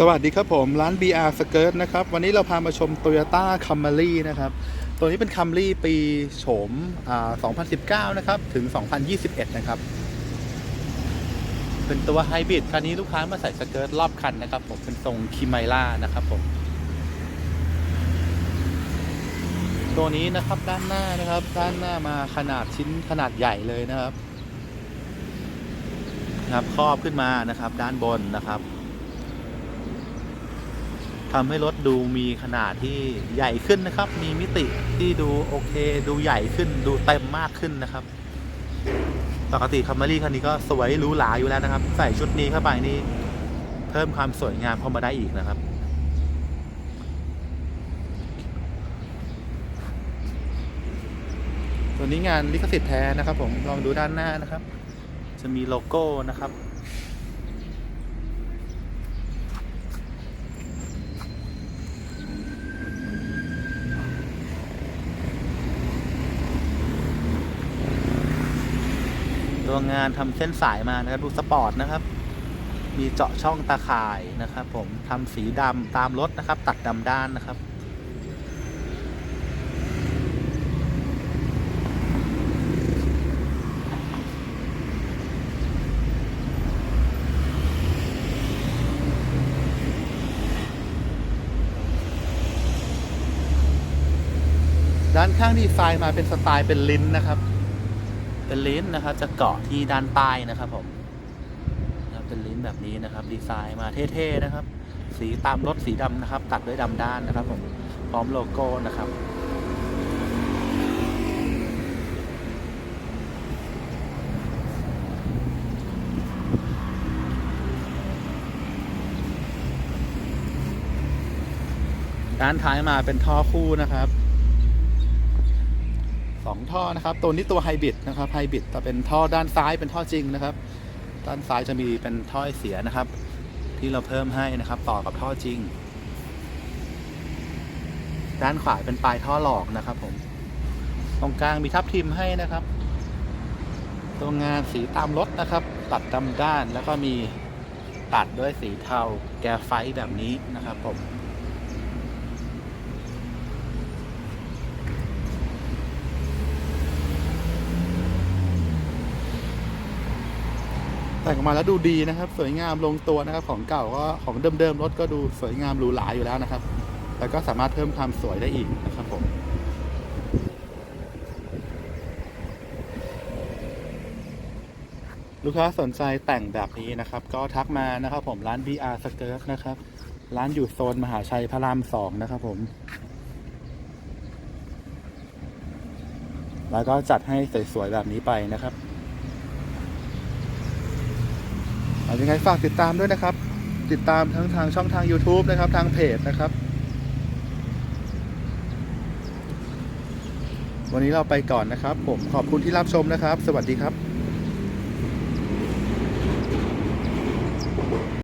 สวัสดีครับผม ร้าน BR Skirt นะครับ วันนี้เราพามาชม Toyota Camry นะครับ ตัวนี้เป็น Camry ปีโฉม 2019 นะครับ ถึง 2021 นะครับ เป็นตัวไฮบริดคันนี้ลูกค้ามาใส่สเกิร์ตรอบคันนะครับผม เป็นทรงคิไมล่านะครับผม ตัวนี้นะครับด้านหน้านะครับ ด้านหน้ามาขนาดชิ้นขนาดใหญ่เลยนะครับนะครับครอบขึ้นมานะครับ ด้านบนนะครับ ทำให้รถดูมีขนาดที่ใหญ่ขึ้นนะครับ มีมิติที่ดูโอเค ดูใหญ่ขึ้น ดูเต็มมากขึ้นนะครับ ปกติคัมเมรี่คันนี้ก็สวยหรูหราอยู่แล้วนะครับ ใส่ชุดนี้เข้าไปนี่เพิ่มความสวยงามเข้ามาได้อีกนะครับตัวนี้งานลิขสิทธิ์แท้นะครับ ผมลองดูด้านหน้านะครับ จะมีโลโก้นะครับ ตัวงานทำเส้นสายมานะครับดูสปอร์ตนะครับ มีเจาะช่องตาข่ายนะครับ ผมทำสีดำตามรถนะครับ ตัดดำด้านนะครับด้านข้างดีไซน์มาเป็นสไตล์เป็นลิ้นนะครับ เป็นลิ้นนะครับ จะเกาะที่ด้านใต้นะครับผมนะครับเป็นลิ้นแบบนี้นะครับ ดีไซน์มาเท่ๆนะครับ สีตามรถสีดำนะครับ ตัดด้วยดำด้านนะครับ ผมพร้อมโลโก้นะครับด้านท้ายมาเป็นท่อคู่นะครับ สองท่อนะครับ ตัวนี้ตัวไฮบริดนะครับไฮบริดแต่เป็นท่อด้านซ้ายเป็นท่อจริงนะครับ ด้านซ้ายจะมีเป็นท่อไอเสียนะครับ ที่เราเพิ่มให้นะครับต่อกับท่อจริง ด้านขวาเป็นปลายท่อหลอกนะครับ ผม ตรงกลางมีทับทิมให้นะครับ ตัวงานสีตามรถนะครับ ตัดดำด้านแล้วก็มีตัดด้วยสีเทาแกไฟแบบนี้นะครับผม แต่งออกมาแล้วดูดีนะครับ สวยงามลงตัวนะครับ ของเก่าก็ของเดิมๆรถก็ดูสวยงามหรูหราอยู่แล้วนะครับ แล้วก็สามารถเพิ่มความสวยได้อีกนะครับผมลูกค้าสนใจแต่งแบบนี้นะครับ ก็ทักมานะครับผมร้าน BR Skirt นะครับ ร้านอยู่โซนมหาชัยพระรามสองนะครับผม แล้วก็จัดให้สวยๆแบบนี้ไปนะครับ เอา ยังไงฝากติดตามด้วยนะครับ ติดตามทั้งทางช่องทาง YouTube นะครับ ทางเพจนะครับ วันนี้เราไปก่อนนะครับ ผมขอบคุณที่รับชมนะครับ สวัสดีครับ